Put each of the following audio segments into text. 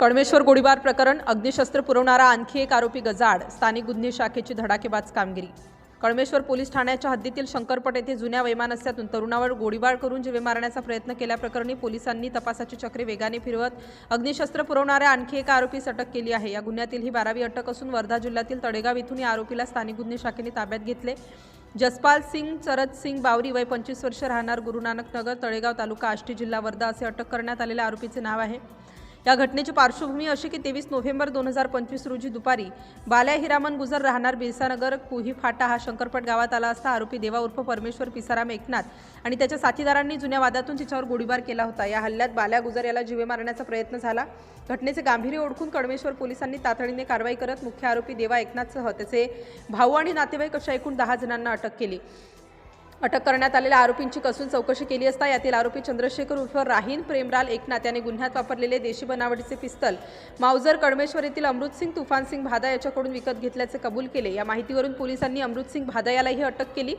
कडमेश्वर गोळीबार प्रकरण अग्निशस्त्र पुरवणारा आणखी एक आरोपी गजाड स्थानिक गुन्हे शाखेची धडाकेबाज कामगिरी. कळमेश्वर पोलीस ठाण्याच्या हद्दीतील शंकरपट येथे जुन्या वैमानस्यातून तरुणावर गोळीबार करून जीवे मारण्याचा प्रयत्न केल्याप्रकरणी पोलिसांनी तपासाची चक्रे वेगाने फिरवत अग्निशस्त्र पुरवणाऱ्या आणखी एका आरोपीस अटक केली आहे. या गुन्ह्यातील ही बारावी अटक असून वर्धा जिल्ह्यातील तडेगाव इथून या आरोपीला स्थानिक गुन्हे शाखेने ताब्यात घेतले. जसपाल सिंग चरत सिंग बावरी वय पंचवीस वर्ष राहणार गुरुनानक नगर तळेगाव तालुका आष्टी जिल्हा वर्धा असे अटक करण्यात आलेल्या आरोपीचे नाव आहे. या घटनेची पार्श्वभूमी अशी की तेवीस नोव्हेंबर दोन हजार पंचवीस रोजी दुपारी बाल्या हिरामन गुजर राहणार बिरसानगर कुही फाटा हा शंकरपट गावात आला असता आरोपी देवा उर्फ परमेश्वर पिसाराम एकनाथ आणि त्याच्या साथीदारांनी जुन्या वादातून तिच्यावर गोळीबार केला होता. या हल्ल्यात बाल्या गुजर याला जीवे मारण्याचा प्रयत्न झाला. घटनेचे गांभीर्य ओळखून कडमेश्वर पोलिसांनी तातडीने कारवाई करत मुख्य आरोपी देवा एकनाथसह त्याचे भाऊ आणि नातेवाईक अशा एकूण दहा जणांना अटक केली. अटक करण्यात आलेल्या आरोपींची कसून चौकशी केली असता यातील आरोपी चंद्रशेखर उर्फ राहीन प्रेमराल एकनाथ याने गुन्ह्यात वापरलेले देशी बनावटीचे पिस्तल. माऊजर कडमेश्वर येथील अमृतसिंग तुफानसिंग भादा याच्याकडून विकत घेतल्याचे कबूल केले. या माहितीवरून पोलिसांनी अमृतसिंग भादा यालाही अटक केली.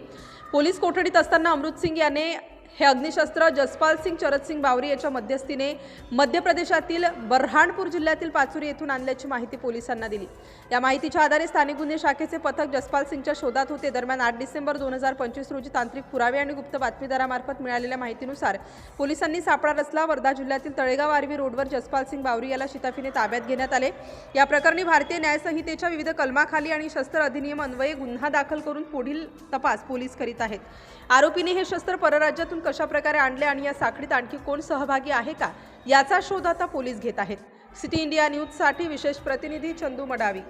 पोलीस कोठडीत असताना अमृतसिंग याने हे अग्निशस्त्र जसपाल सिंग चरतसिंग बावरी याच्या मध्यस्थीने मध्य प्रदेशातील बऱ्हाणपूर जिल्ह्यातील पाचुरी येथून आणल्याची माहिती पोलिसांना दिली. या माहितीच्या आधारे स्थानिक गुन्हे शाखेचे पथक जसपाल सिंगच्या शोधात होते. दरम्यान आठ डिसेंबर दोन हजार पंचवीस रोजी तांत्रिक पुरावे आणि गुप्त बातमीदारामार्फत मिळालेल्या माहितीनुसार पोलिसांनी सापळा रचला. वर्धा जिल्ह्यातील तळेगाव आर्वी रोडवर जसपाल सिंग बावरी याला शिताफीने ताब्यात घेण्यात आले. या प्रकरणी भारतीय न्यायसंहितेच्या विविध कलमाखाली आणि शस्त्र अधिनियम अन्वये गुन्हा दाखल करून पुढील तपास पोलीस करीत आहेत. आरोपीने हे शस्त्र परराज्यातून कशा प्रकारे आणले आणि या साखळीत आणखी कोण सहभागी आहे का? याचा शोध आता पोलीस घेत आहेत. सिटी इंडिया न्यूजसाठी विशेष प्रतिनिधी चंदू मडावी.